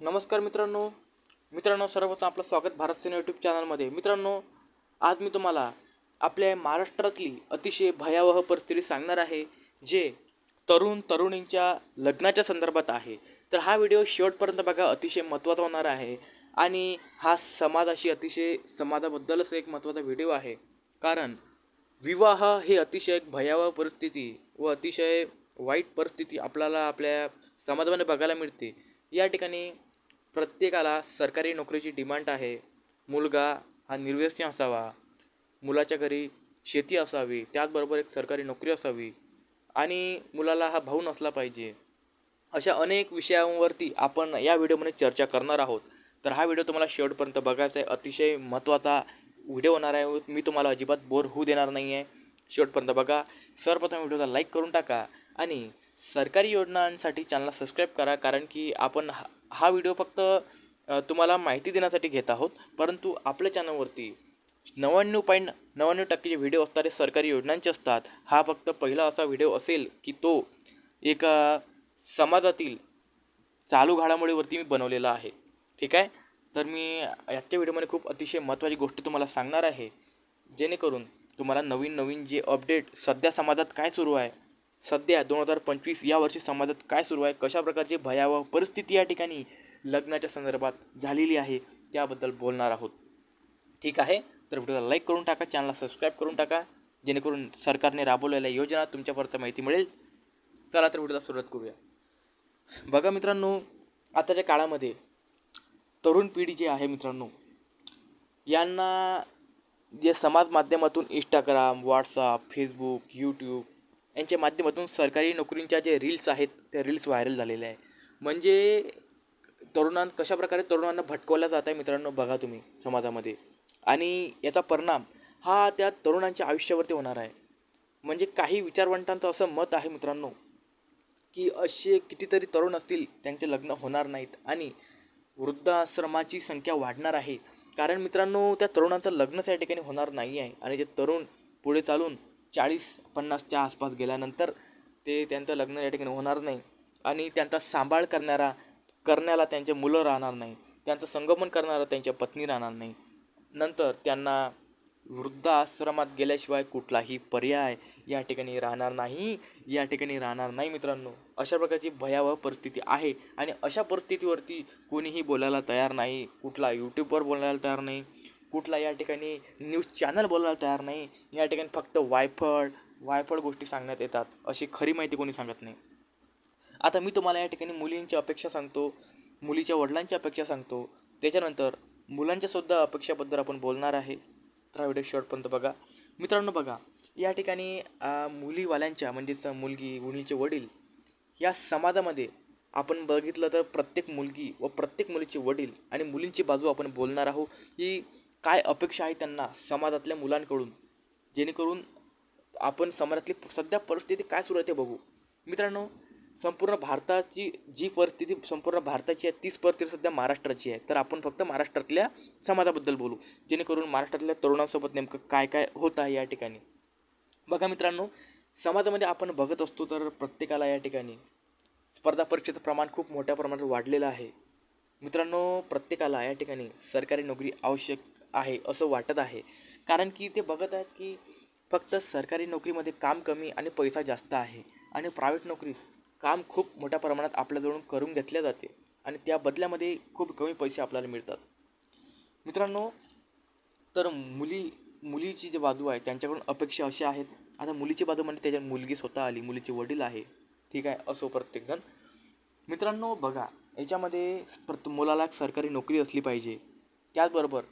नमस्कार मित्रांनो. मित्रांनो सर्वप्रथम आपलं स्वागत भारत सेना यूट्यूब चॅनलमध्ये मित्रांनो आज मी तुम्हाला आपल्या महाराष्ट्रातली अतिशय भयावह परिस्थिती सांगणार आहे जे तरुण तरुणींच्या लग्नाच्या संदर्भात आहे. तर हा व्हिडिओ शेवटपर्यंत बघा अतिशय महत्त्वाचा होणार आहे आणि हा समाजाशी अतिशय समाजाबद्दलच एक महत्त्वाचा व्हिडिओ आहे. कारण विवाह हे अतिशय एक भयावह परिस्थिती व अतिशय वाईट परिस्थिती आपल्याला आपल्या समाजामध्ये बघायला मिळते. या ठिकाणी प्रत्येकाला सरकारी नोकरीची डिमांड आहे. मुलगा हा निर्व्यसनी असावा. मुलाच्या घरी शेती असावी. त्याचबरोबर एक सरकारी नोकरी असावी. आणि मुलाला हा भाऊ नसला पाहिजे. अशा अनेक विषयांवरती आपण या व्हिडिओमध्ये चर्चा करणार आहोत. तर हा व्हिडिओ तुम्हाला शेवटपर्यंत बघायचा आहे. अतिशय महत्त्वाचा व्हिडिओ होणार आहे. मी तुम्हाला अजिबात बोर होऊ देणार नाही आहे शेवटपर्यंत बघा. सर्वप्रथम व्हिडिओला लाईक करून टाका आणि सरकारी योजनांसाठी चॅनलला सबस्क्राईब करा कारण की आपण हा हा व्हिडिओ फक्त तुम्हाला माहिती देण्यासाठी घेत आहोत. परंतु आपल्या चॅनलवरती नव्याण्णव पॉईंट नव्याण्णव टक्के जे व्हिडिओ असतात ते सरकारी योजनांचे असतात. हा फक्त पहिला असा व्हिडिओ असेल की तो एका समाजातील चालू घडामोडीवरती मी बनवलेला आहे. ठीक आहे? तर मी आजच्या व्हिडिओमध्ये खूप अतिशय महत्त्वाची गोष्ट तुम्हाला सांगणार आहे. जेणेकरून तुम्हाला नवीन नवीन जे अपडेट सध्या समाजात काय सुरू आहे सध्या दोन हजार पंचवीस या वर्षी समाजात काय सुरू आहे? कशा प्रकारची भयावह परिस्थिती या ठिकाणी लग्नाच्या संदर्भात झालेली आहे? त्याबद्दल बोलणार आहोत. ठीक आहे? तर व्हिडिओला लाईक करून टाका चॅनलला सबस्क्राईब करून टाका. जेणेकरून सरकारने राबवलेल्या योजना तुमच्यापर्यंत माहिती मिळेल. चला तर व्हिडिओला सुरुवात करूया. बघा मित्रांनो आताच्या काळामध्ये तरुण पिढी जी आहे मित्रांनो यांना जे समाज माध्यमातून इंस्टाग्राम व्हॉट्सअप फेसबुक यूट्यूब यांच्या माध्यमातून सरकारी नोकरींच्या जे रील्स आहेत त्या रील्स व्हायरल झालेल्या आहे म्हणजे तरुणां कशाप्रकारे तरुणांना भटकवल्या जात आहे मित्रांनो बघा तुम्ही समाजामध्ये. आणि याचा परिणाम हा त्या तरुणांच्या आयुष्यावरती होणार आहे. म्हणजे काही विचारवंतांचं असं मत आहे मित्रांनो की असे कितीतरी तरुण असतील त्यांचे लग्न होणार नाहीत आणि वृद्धाश्रमाची संख्या वाढणार आहे. कारण मित्रांनो त्या तरुणांचं लग्नच या ठिकाणी होणार नाही आहे. आणि जे तरुण पुढे चालून चाळीस पन्नासच्या आसपास गेल्यानंतर ते त्यांचं लग्न या ठिकाणी होणार नाही आणि त्यांचा सांभाळ करणारा करण्याला त्यांचे मुलं राहणार नाही. त्यांचं संगोपन करणारा त्यांच्या पत्नी राहणार नाही. नंतर त्यांना वृद्धाश्रमात गेल्याशिवाय कुठलाही पर्याय या ठिकाणी राहणार नाही या ठिकाणी राहणार नाही मित्रांनो. अशा प्रकारची भयावह परिस्थिती आहे आणि अशा परिस्थितीवरती कोणीही बोलायला तयार नाही कुठला यूट्यूबवर बोलायला तयार नाही. कुठला या ठिकाणी न्यूज चॅनल बोलायला तयार नाही. या ठिकाणी फक्त वायफळ वायफळ गोष्टी सांगण्यात येतात. अशी खरी माहिती कोणी सांगत नाही. आता मी तुम्हाला या ठिकाणी मुलींची अपेक्षा सांगतो मुलीच्या वडिलांची अपेक्षा सांगतो. त्याच्यानंतर मुलांच्यासुद्धा अपेक्षाबद्दल आपण बोलणार आहे. तर हा व्हिडिओ शॉर्टपर्यंत बघा. मित्रांनो बघा या ठिकाणी मुलीवाल्यांच्या म्हणजेच मुलगी मुलीचे वडील या समाजामध्ये आपण बघितलं तर प्रत्येक मुलगी व प्रत्येक मुलीचे वडील आणि मुलींची बाजू आपण बोलणार आहोत. ही काय अपेक्षा आहे त्यांना समाजातल्या मुलांकडून? जेणेकरून आपण समाजातली सध्या परिस्थिती काय सुरू आहे ते बघू. मित्रांनो संपूर्ण भारताची जी परिस्थिती संपूर्ण भारताची आहे तीच परिस्थिती सध्या महाराष्ट्राची आहे. तर आपण फक्त महाराष्ट्रातल्या समाजाबद्दल बोलू जेणेकरून महाराष्ट्रातल्या तरुणांसोबत नेमकं काय काय होत आहे या ठिकाणी. बघा मित्रांनो समाजामध्ये आपण बघत असतो तर प्रत्येकाला या ठिकाणी स्पर्धा परीक्षेचं प्रमाण खूप मोठ्या प्रमाणात वाढलेलं आहे. मित्रांनो प्रत्येकाला या ठिकाणी सरकारी नोकरी आवश्यक आहे असं वाटत आहे. कारण की ते बघत आहेत की फक्त सरकारी नोकरीमध्ये काम कमी आणि पैसा जास्त आहे आणि प्रायव्हेट नोकरीत काम खूप मोठ्या प्रमाणात आपल्याजवळून करून घेतल्या जाते आणि त्या बदल्यामध्ये खूप कमी पैसे आपल्याला मिळतात. मित्रांनो तर मुली मुलीची जी बाजू आहे त्यांच्याकडून अपेक्षा अशा आहेत. आता मुलीची बाजू म्हणजे त्याच्यात मुलगी स्वतः आली मुलीचे वडील आहे. ठीक आहे असो प्रत्येकजण. मित्रांनो बघा याच्यामध्ये प्रत मुलाला एक सरकारी नोकरी असली पाहिजे. त्याचबरोबर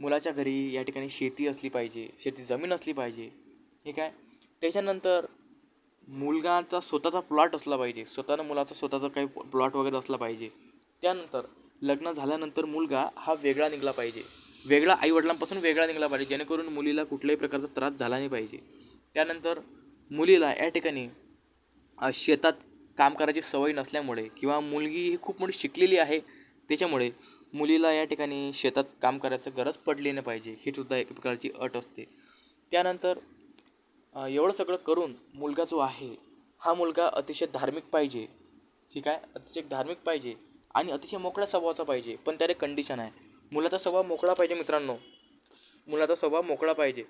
मुलाच्या घरी या ठिकाणी शेती असली पाहिजे शेती जमीन असली पाहिजे ठीक आहे त्याच्यानंतर मुलगाचा स्वतःचा प्लॉट असला पाहिजे स्वतःनं मुलाचा स्वतःचा काही प्लॉट वगैरे असला पाहिजे. त्यानंतर लग्न झाल्यानंतर मुलगा हा वेगळा निघला पाहिजे. वेगळा आईवडिलांपासून वेगळा निघाला पाहिजे जेणेकरून मुलीला कुठल्याही प्रकारचा त्रास झाला नाही पाहिजे. त्यानंतर मुलीला या ठिकाणी शेतात काम करायची सवय नसल्यामुळे किंवा मुलगी ही खूप मोठी शिकलेली आहे त्याच्यामुळे मुलीला या ठिकाणी शेतात काम करायचं गरज पडली नाही पाहिजे ही सुद्धा एक प्रकारची अट असते. त्यानंतर एवढं सगळं करून मुलगा जो आहे हा मुलगा अतिशय धार्मिक पाहिजे. ठीक आहे? अतिशय धार्मिक पाहिजे आणि अतिशय मोकळ्या स्वभावाचा पाहिजे पण त्याला कंडिशन आहे. मुलाचा स्वभाव मोकळा पाहिजे मित्रांनो. मुलाचा स्वभाव मोकळा पाहिजे.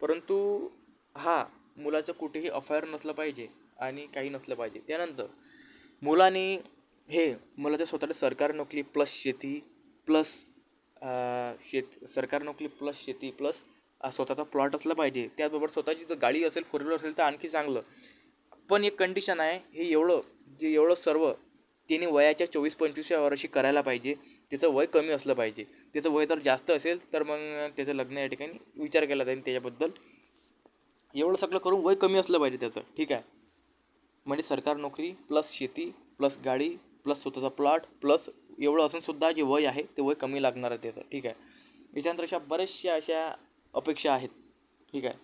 परंतु हा मुलाचं कुठेही अफायर नसलं पाहिजे आणि काही नसलं पाहिजे. त्यानंतर मुलाने हे मला ते स्वतःला सरकारी नोकरी प्लस शेती प्लस शेत सरकार नोकरी प्लस शेती प्लस स्वतःचा प्लॉट असला पाहिजे. त्याचबरोबर स्वतःची जर गाडी असेल फोर व्हीलर असेल तर आणखी चांगलं. पण एक कंडिशन आहे हे एवढं जे एवढं सर्व त्याने वयाच्या चोवीस पंचवीसव्या वर्षी करायला पाहिजे. त्याचं वय कमी असलं पाहिजे. त्याचं वय जर जास्त असेल तर मग त्याचं लग्न या ठिकाणी विचार केला जाईल त्याच्याबद्दल. एवढं सगळं करून वय कमी असलं पाहिजे त्याचं. ठीक आहे? म्हणजे सरकार नोकरी प्लस शेती प्लस गाडी प्लस स्वतःचा प्लॉट प्लस एवढं असूनसुद्धा जे वय आहे ते वय कमी लागणार आहे त्याचं. ठीक आहे? याच्यानंतर अशा बऱ्याचशा अशा अपेक्षा आहेत. ठीक आहे?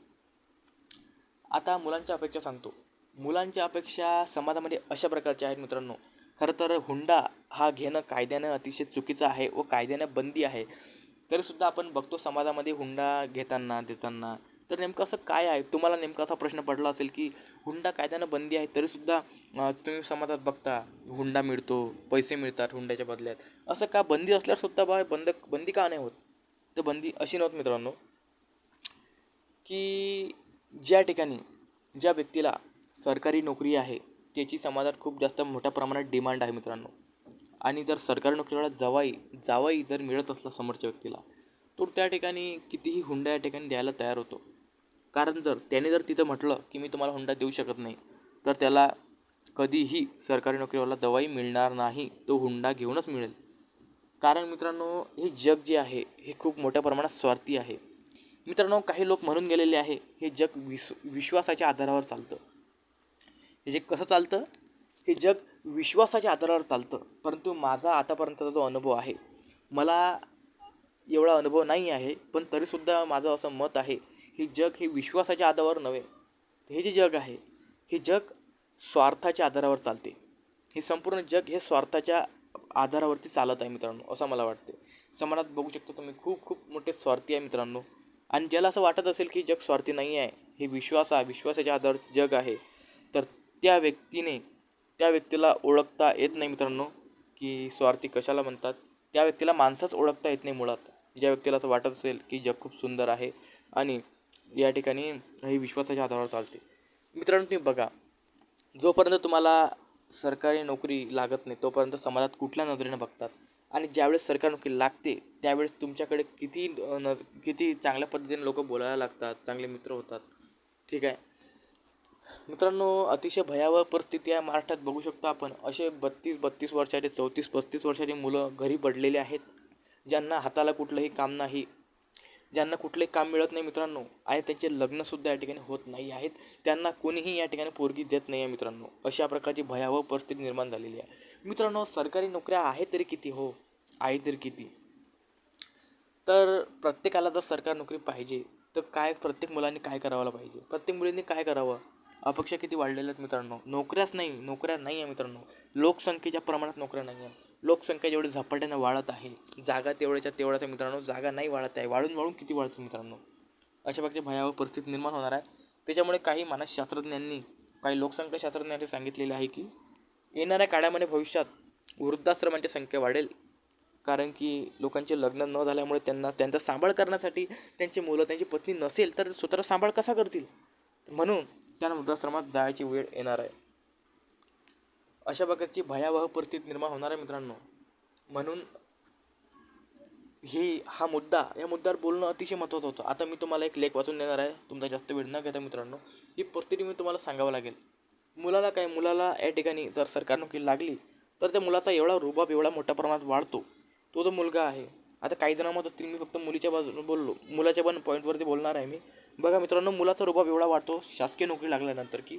आता मुलांच्या अपेक्षा सांगतो. मुलांच्या अपेक्षा समाजामध्ये अशा प्रकारच्या आहेत मित्रांनो. खरं तर हुंडा हा घेणं कायद्यानं अतिशय चुकीचं आहे व कायद्यानं बंदी आहे. तरीसुद्धा आपण बघतो समाजामध्ये हुंडा घेताना देताना तर नेमकं असं काय आहे? तुम्हाला नेमका असा प्रश्न पडला असेल की हुंडा कायद्यानं बंदी आहे तरीसुद्धा तुम्ही समाजात बघता हुंडा मिळतो पैसे मिळतात हुंड्याच्या बदल्यात. असं का? बंदी असल्यावर सुद्धा बा बंद बंदी का नाही होत? तर बंदी अशी नव्हत मित्रांनो की ज्या ठिकाणी ज्या व्यक्तीला सरकारी नोकरी आहे त्याची समाजात खूप जास्त मोठ्या प्रमाणात डिमांड आहे मित्रांनो. आणि जर सरकारी नोकरीवाला जवाई जावाई जर मिळत असला समोरच्या व्यक्तीला तो त्या ठिकाणी कितीही हुंडा या ठिकाणी द्यायला तयार होतो. कारण जर त्याने जर तिथं म्हटलं की मी तुम्हाला हुंडा देऊ शकत नाही तर त्याला कधीही सरकारी नोकरीवाला दवाई मिळणार नाही तो हुंडा घेऊनच मिळेल. कारण मित्रांनो हे जग जे आहे हे खूप मोठ्या प्रमाणात स्वार्थी आहे. मित्रांनो काही लोक म्हणून गेलेले आहे हे जग विस विश्वासाच्या आधारावर चालतं. हे जग कसं चालतं? हे जग विश्वासाच्या आधारावर चालतं. परंतु माझा आतापर्यंतचा जो अनुभव आहे मला एवढा अनुभव नाही आहे पण तरीसुद्धा माझं असं मत आहे हे जग हे विश्वासाच्या आधारावर नव्हे. हे जे जग आहे हे जग स्वार्थाच्या आधारावर चालते. हे संपूर्ण जग हे स्वार्थाच्या आधारावरती चालत आहे मित्रांनो असं मला वाटते. समाजात बघू शकतो तुम्ही खूप खूप मोठे स्वार्थी आहे मित्रांनो. आणि ज्याला असं वाटत असेल की जग स्वार्थी नाही आहे हे विश्वास आहे विश्वासाच्या आधारावरती जग आहे तर त्या व्यक्तीने त्या व्यक्तीला ओळखता येत नाही मित्रांनो की स्वार्थी कशाला म्हणतात. त्या व्यक्तीला माणसंच ओळखता येत नाही मुळात. ज्या व्यक्तीला असं वाटत असेल की जग खूप सुंदर आहे आणि या ठिकाणी ही विश्वासाच्या आधारावर चालते. मित्रांनो तुम्ही बघा जोपर्यंत तुम्हाला सरकारी नोकरी लागत नाही तोपर्यंत समाजात कुठल्या नजरेनं बघतात? आणि ज्यावेळेस सरकारी नोकरी लागते त्यावेळेस तुमच्याकडे किती नज किती चांगल्या पद्धतीने लोक बोलायला लागतात चांगले मित्र होतात. ठीक आहे? मित्रांनो अतिशय भयावह परिस्थिती आहे. महाराष्ट्रात बघू शकतो आपण असे बत्तीस बत्तीस वर्षाचे चौतीस पस्तीस वर्षाचे मुलं घरी पडलेले आहेत ज्यांना हाताला कुठलंही काम नाही. ज्यांना कुठले काम मिळत नाही मित्रांनो आणि त्यांचे लग्नसुद्धा या ठिकाणी होत नाही आहेत त्यांना कोणीही या ठिकाणी पोरगी देत नाही आहे मित्रांनो. अशा प्रकारची भयावह परिस्थिती निर्माण झालेली आहे. मित्रांनो सरकारी नोकऱ्या आहेत तरी किती हो? आहे तरी किती? तर प्रत्येकाला जर सरकारी नोकरी पाहिजे तर काय प्रत्येक मुलांनी काय करावं पाहिजे? प्रत्येक मुलींनी काय करावं? अपेक्षा किती वाढलेल्या आहेत मित्रांनो? नोकऱ्याच नाही नोकऱ्या नाही आहे मित्रांनो. लोकसंख्येच्या प्रमाणात नोकऱ्या नाही आहे लोकसंख्या जेवढी झपाट्यानं वाढत आहे जागा तेवढ्याच्या तेवढ्याच आहे मित्रांनो जागा नाही वाढत आहे वाढून वाढून किती वाढते मित्रांनो? अशा प्रकारची भयावह परिस्थिती निर्माण होणार आहे. त्याच्यामुळे काही मानसशास्त्रज्ञांनी काही लोकसंख्या शास्त्रज्ञांनी सांगितलेले आहे की येणाऱ्या काळामध्ये भविष्यात वृद्धाश्रमांची संख्या वाढेल. कारण की लोकांचे लग्न न झाल्यामुळे त्यांना त्यांचा सांभाळ करण्यासाठी त्यांची मुलं त्यांची पत्नी नसेल तर स्वतःचा सांभाळ कसा करतील? म्हणून त्यांना वृद्धाश्रमात जायची वेळ येणार आहे. अशा प्रकारची भयावह परिस्थिती निर्माण होणार आहे मित्रांनो. म्हणून ही हा मुद्दा या मुद्द्यावर बोलणं अतिशय महत्त्वाचं होतं. आता मी तुम्हाला एक लेख वाचून देणार आहे. तुमचा जास्त वेळ न घेता मित्रांनो ही परिस्थिती मी तुम्हाला सांगावं लागेल. मुलाला काय मुलाला या ठिकाणी जर सरकार नोकरी लागली तर त्या मुलाचा एवढा रुबाब एवढा मोठ्या प्रमाणात वाढतो. तो जो मुलगा आहे आता काही जण मत असतील मी फक्त मुलीच्या बाजूने बोललो. मुलाच्या पण पॉईंटवरती बोलणार आहे मी. बघा मित्रांनो मुलाचा रुबाब एवढा वाढतो शासकीय नोकरी लागल्यानंतर की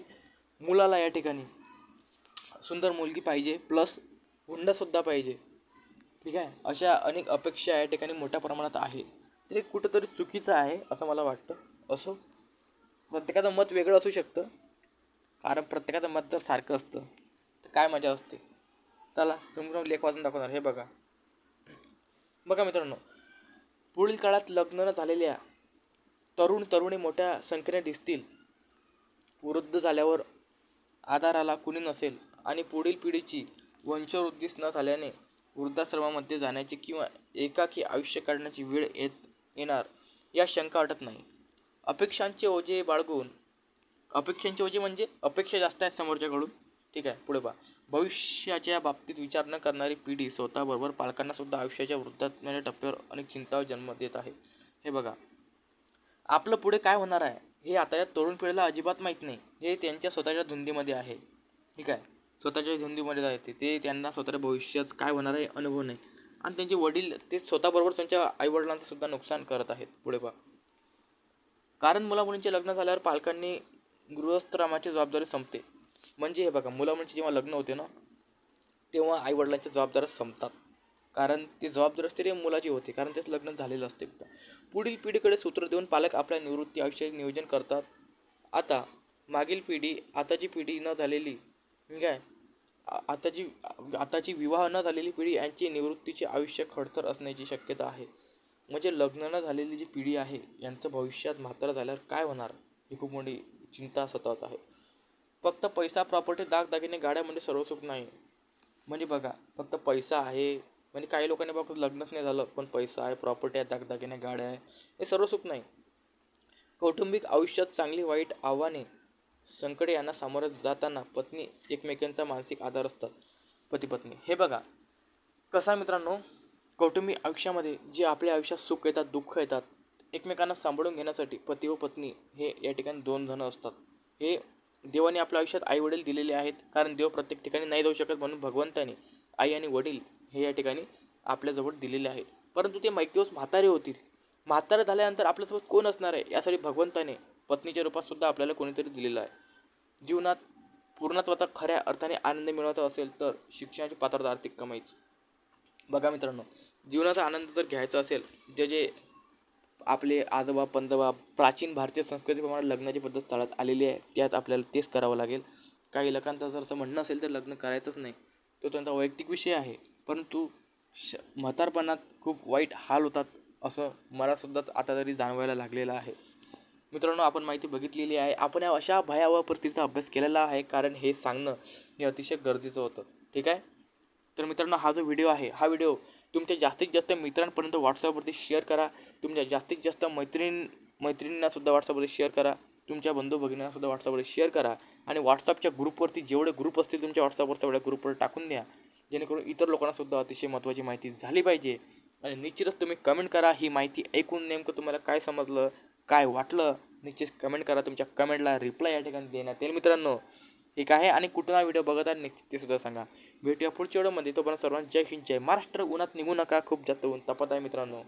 मुलाला या ठिकाणी सुंदर मुलगी पाहिजे प्लस हुंडासुद्धा पाहिजे. ठीक आहे? अशा अनेक अपेक्षा या ठिकाणी मोठ्या प्रमाणात आहे. तरी कुठंतरी चुकीचं आहे असं मला वाटतं. असो प्रत्येकाचं मत वेगळं असू शकतं. कारण प्रत्येकाचं मत जर सारखं असतं तर काय मजा असते? चला तुम्ही लेख वाचून दाखवणार. हे बघा. बघा मित्रांनो पुढील काळात लग्न न झालेल्या तरुण तरुणी मोठ्या संख्येने दिसतील. वृद्ध झाल्यावर आधाराला कुणी नसेल. आणि पुढील पिढीची वंशवृद्धीच न झाल्याने वृद्धाश्रमामध्ये जाण्याची किंवा एकाकी आयुष्य काढण्याची वेळ येत येणार या शंका वाटत नाही. अपेक्षांचे ओझे बाळगून अपेक्षांचे ओझे म्हणजे अपेक्षा जास्त आहेत समोरच्याकडून. ठीक आहे पुढे पहा. भविष्याच्या बाबतीत विचार न करणारी पिढी स्वतःबरोबर पालकांनासुद्धा आयुष्याच्या वृद्धात्म्याच्या टप्प्यावर अनेक चिंता जन्म देत आहे. हे बघा. आपलं पुढे काय होणार आहे हे आता या तरुण पिढीला अजिबात माहीत नाही. हे त्यांच्या स्वतःच्या धुंदीमध्ये आहे. ठीक आहे. स्वतःच्या धुंदीमध्ये जाते ते. त्यांना स्वतःच्या भविष्यात काय होणार आहे अनुभव नाही. आणि त्यांचे वडील ते स्वतःबरोबर त्यांच्या आईवडिलांचं सुद्धा नुकसान करत आहेत. पुढे पा कारण मुला मुलींचे लग्न झाल्यावर पालकांनी गृहस्थरामाची जबाबदारी संपते. म्हणजे हे बघा मुला मुलींचे जेव्हा लग्न होते ना तेव्हा आईवडिलांच्या जबाबदाऱ्या संपतात. कारण ती जबाबदारी असते ते मुलाची होते. कारण तेच लग्न झालेलं असते पुढील पिढीकडे सूत्र देऊन पालक आपल्या निवृत्ती आयुष्याचे नियोजन करतात. आता मागील पिढी आताची पिढी न झालेली ठीक आहे. आताची आताची विवाह न झालेली पिढी यांची निवृत्तीचे आयुष्य खडतर असण्याची शक्यता आहे. म्हणजे लग्न न झालेली जी पिढी आहे यांचं भविष्यात म्हातारं झाल्यावर काय होणार? ही खूप मोठी चिंता सतावत आहे. फक्त पैसा प्रॉपर्टी दागदागिने गाड्या म्हणजे सर्व सुख नाही. म्हणजे बघा फक्त पैसा आहे. म्हणजे काही लोकांनी बघ लग्नच नाही झालं पण पैसा आहे प्रॉपर्टी आहे दागदागिने गाड्या आहे हे सर्व सुख नाही. कौटुंबिक आयुष्यात चांगली वाईट आव्हाने संकटे यांना सामोरं जाताना पत्नी एकमेकांचा मानसिक आधार असतात. पती पत्नी हे बघा. कसा आहे मित्रांनो? कौटुंबिक आयुष्यामध्ये जे आपल्या आयुष्यात सुख येतात दुःख येतात एकमेकांना सांभाळून घेण्यासाठी पती व पत्नी हे या ठिकाणी दोन जण असतात. हे देवाने आपल्या आयुष्यात आई वडील दिलेले आहेत कारण देव प्रत्येक ठिकाणी नाही जाऊ शकत म्हणून भगवंताने आई आणि वडील हे या ठिकाणी आपल्याजवळ दिलेले आहेत. परंतु ते एक दिवस म्हातारे होतील. म्हातारे झाल्यानंतर आपल्यासोबत कोण असणार आहे? यासाठी भगवंताने पत्नीच्या रूपात सुद्धा आपल्याला कोणीतरी दिलेलं आहे. जीवनात पूर्णत्वाचा खऱ्या अर्थाने आनंद मिळवायचा असेल तर शिक्षणाची पात्रता आर्थिक कमाईच. बघा मित्रांनो जीवनाचा आनंद जर घ्यायचा असेल जे जे आपले आजोबा पंजोबा प्राचीन भारतीय संस्कृतीप्रमाणे लग्नाची पद्धत स्थळात आलेली आहे त्यात आपल्याला तेच करावं लागेल. काही लोकांचं जर असं म्हणणं असेल तर लग्न करायचंच नाही. तो त्यांचा वैयक्तिक विषय आहे. परंतु श म्हातारपणात खूप वाईट हाल होतात असं मलासुद्धा आता तरी जाणवायला लागलेलं आहे. मित्रांनो आपण माहिती बघितलेली आहे. आपण या अशा भयावह परिस्थितीचा अभ्यास केलेला आहे कारण हे सांगणं हे अतिशय गरजेचं होतं. ठीक आहे? तर मित्रांनो हा जो व्हिडिओ आहे हा व्हिडिओ तुमच्या जास्तीत जास्त मित्रांपर्यंत व्हॉट्सअपवरती शेअर करा. तुमच्या जास्तीत जास्त मैत्रीण मैत्रिणींनासुद्धा व्हॉट्सअपवरती शेअर करा. तुमच्या बंधू भगिनींनासुद्धा व्हॉट्सअपवरती शेअर करा. आणि व्हॉट्सअपच्या ग्रुपवरती जेवढे ग्रुप असतील तुमच्या व्हॉट्सअपवर तेवढ्या ग्रुपवर टाकून द्या. जेणेकरून इतर लोकांनासुद्धा अतिशय महत्त्वाची माहिती झाली पाहिजे. आणि निश्चितच तुम्ही कमेंट करा. ही माहिती ऐकून नेमकं तुम्हाला काय समजलं? काय वाटलं? निश्चित कमेंट करा. तुमच्या कमेंटला रिप्लाय या ठिकाणी देण्यात येईल. मित्रांनो ठीक आहे? आणि कुठून हा व्हिडिओ बघत आहे निश्चित ते सुद्धा सांगा. भेटूया पुढच्या व्हिडिओमध्ये तोपर्यंत सर्वांना जय हिंद जय महाराष्ट्र. उन्हात निघू नका. खूप जास्त ऊन तपत आहे मित्रांनो.